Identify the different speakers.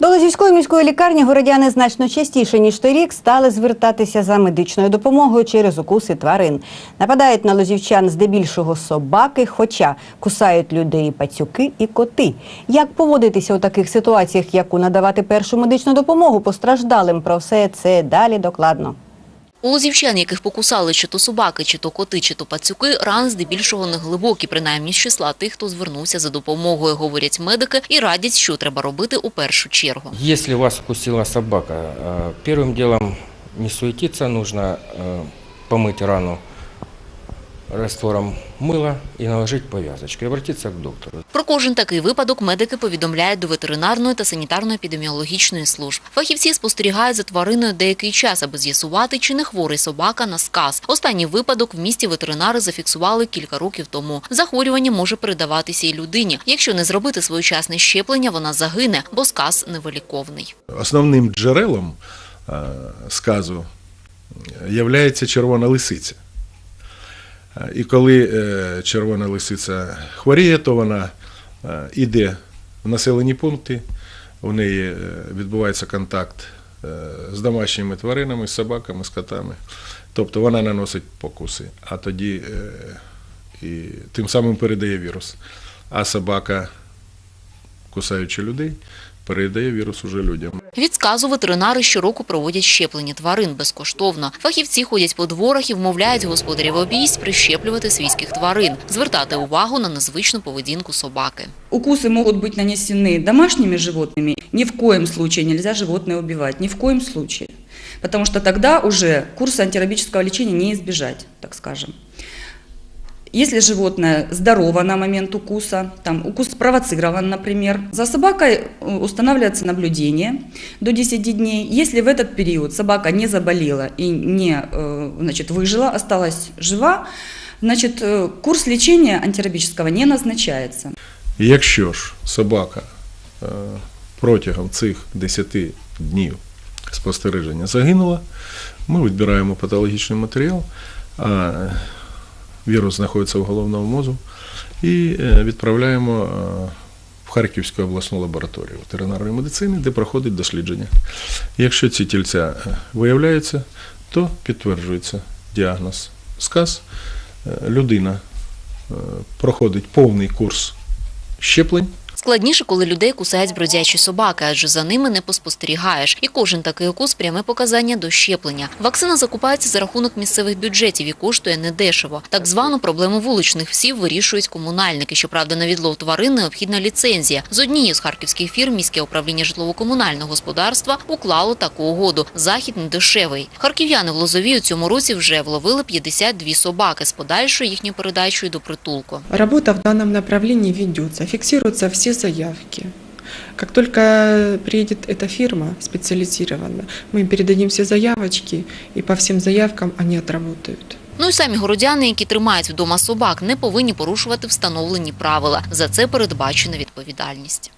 Speaker 1: До Лозівської міської лікарні городяни значно частіше ніж торік стали звертатися за медичною допомогою через укуси тварин. Нападають на лозівчан здебільшого собаки, хоча кусають людей пацюки і коти. Як поводитися у таких ситуаціях, яку надавати першу медичну допомогу постраждалим? Про все це далі докладно.
Speaker 2: У лозівчан, яких покусали чи то собаки, чи то коти, чи то пацюки, рани здебільшого не глибокі, принаймні з числа тих, хто звернувся за допомогою, говорять медики і радять, що треба робити у першу чергу.
Speaker 3: Если вас укусила собака, э, первым делом не суетиться, нужно э, помыть рану раствором мыла и наложить повязочку и обратиться к доктору.
Speaker 2: Про кожен такий випадок медики повідомляють до ветеринарної та санітарно-епідеміологічної служб. Фахівці спостерігають за твариною деякий час, аби з'ясувати, чи не хворий собака на сказ. Останній випадок в місті ветеринари зафіксували кілька років тому. Захворювання може передаватися і людині. Якщо не зробити своєчасне щеплення, вона загине, бо сказ невиліковний.
Speaker 4: Основним джерелом е, сказу є червона лисиця. Е, І коли е, червона лисиця хворіє, то вона е, йде в населені пункти, у неї е, відбувається контакт е, з домашніми тваринами, з собаками, з котами. Тобто вона наносить покуси, а тоді е, і тим самим передає вірус. А собака, кусаючи людей, передає вірус уже людям.
Speaker 2: Від сказу ветеринари щороку проводять щеплення тварин безкоштовно. Фахівці ходять по дворах і вмовляють господарів обійсть прищеплювати свійських тварин, звертати увагу на незвичну поведінку собаки.
Speaker 5: Укусы могут быть нанесены домашними животными. Ни в коем случае нельзя животное убивать, ни в коем случае. Потому что тогда уже курса антирабического лечения не избежать, так скажем. Если животное здорово на момент укуса, там укус спровоцирован, например, за собакой э, устанавливается наблюдение до 10 дней. Если в этот период собака не заболела и не э, значит, выжила, осталась жива, значит, э, курс лечения антирабического не назначается.
Speaker 4: І Якщо ж собака е, протягом цих 10 днів спостереження загинула, ми відбираємо патологічний матеріал, а вірус знаходиться в головному мозку, і е, відправляємо е, в Харківську обласну лабораторію ветеринарної медицини, де проходить дослідження. Якщо ці тільця е, виявляються, то підтверджується діагноз сказ. Людина проходить повний курс щеплень.
Speaker 2: Складніше, коли людей кусають бродячі собаки, адже за ними не поспостерігаєш. І кожен такий укус – пряме показання до щеплення. Вакцина закупається за рахунок місцевих бюджетів і коштує недешево. Так звану проблему вуличних псів вирішують комунальники. Щоправда, на відлов тварин необхідна ліцензія. З однією з харківських фірм міське управління житлово-комунального господарства уклало таку угоду. Захід не дешевий. Харків'яни в Лозові у цьому році вже вловили 52 собаки з подальшою їхньою передачею до притулку.
Speaker 6: Работа в данном направлении ведется, фиксируются все заявки. Как только приедет эта фирма специализированная, мы им передадим все заявочки, и по всем заявкам они отработают.
Speaker 2: Ну і самі городяни, які тримають вдома собак, не повинні порушувати встановлені правила. За це передбачена відповідальність.